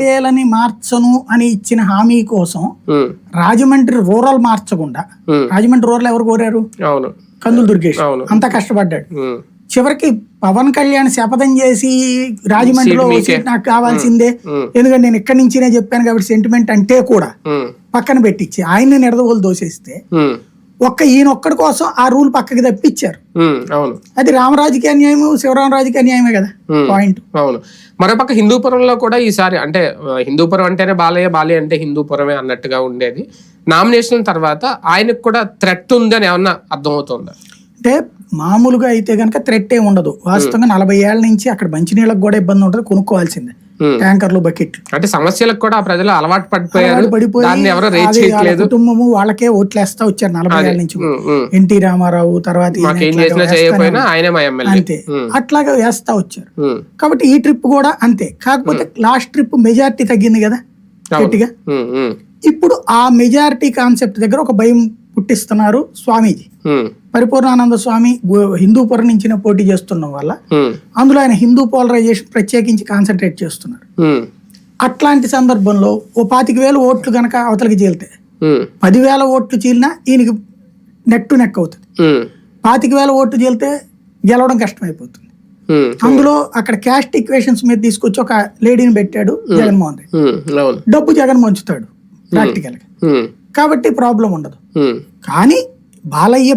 వేలని మార్చను అని ఇచ్చిన హామీ కోసం రాజమండ్రి రూరల్ మార్చకుండా రాజమండ్రి రూరల్ ఎవరు కోరారు? కందులు దుర్గేష్. అంత కష్టపడ్డాడు. చివరికి పవన్ కళ్యాణ్ శపథం చేసి రాజమండ్రిలో సీట్ నాకు కావాల్సిందే. ఎందుకంటే నేను ఇక్కడి నుంచినే చెప్పాను కాబట్టి సెంటిమెంట్ అంటే కూడా పక్కన పెట్టించి ఆయన్ని నిడదవోలు దోసేస్తే ఒక్క ఈయన ఒక్కడి కోసం ఆ రూల్ పక్కకి తప్పించారు. అవును. అది రామరాజుకి అన్యాయం శివరామరాజుకి అన్యాయమే కదా. పాయింట్ అవును. మరోపక్క హిందూపురంలో కూడా ఈసారి అంటే హిందూపురం అంటేనే బాలయ్య బాలయ్య అంటే హిందూపురమే అన్నట్టుగా ఉండేది. నామినేషన్ తర్వాత ఆయనకు కూడా థ్రెట్ ఉందని ఏమన్నా అర్థమవుతుందా? అంటే మామూలుగా అయితే కనుక థ్రెట్ ఏ ఉండదు. వాస్తవంగా నలభై ఏళ్ళ నుంచి అక్కడ మంచినీళ్ళకి కూడా ఇబ్బంది ఉంటుంది కొనుక్కోవాల్సిందే. ట్యాంకర్లు బకెట్లు అంటే సమస్యలకు కూడా ప్రజలు అలవాటు పడిపోయారు. పడిపోయి కుటుంబము వాళ్ళకే ఓట్లేస్తా వచ్చారు నలభై ఏళ్ళ నుంచి. ఎన్టీ రామారావు తర్వాత అంతే. అట్లాగా వేస్తా వచ్చారు. కాబట్టి ఈ ట్రిప్ కూడా అంతే. కాకపోతే లాస్ట్ ట్రిప్ మెజారిటీ తగ్గింది కదా. గట్టిగా. ఇప్పుడు ఆ మెజారిటీ కాన్సెప్ట్ దగ్గర ఒక భయం పుట్టిస్తున్నారు స్వామీజీ. పరిపూర్ణానంద స్వామి గు- హిందూపురం నుంచి పోటీ చేస్తున్న వల్ల అందులో ఆయన హిందూ పోలరైజేషన్ ప్రత్యేకించి కాన్సన్ట్రేట్ చేస్తున్నారు. అట్లాంటి సందర్భంలో ఓ పాతిక వేలు ఓట్లు కనుక అవతలకి చీలితే పదివేల ఓట్లు చీలినా ఈయనకి నెక్ టు నెక్ అవుతుంది పాతిక వేల ఓట్లు చీలితే గెలవడం కష్టమైపోతుంది. అందులో అక్కడ క్యాస్ట్ ఈక్వేషన్స్ మీద తీసుకొచ్చి ఒక లేడీని పెట్టాడు జగన్మోహన్ రెడ్డి. డబ్బు జగన్ మంచుతాడు ప్రాక్టికల్గా ఉమ్, కాబట్టి ప్రాబ్లం ఉండదు. కానీ బాలయ్య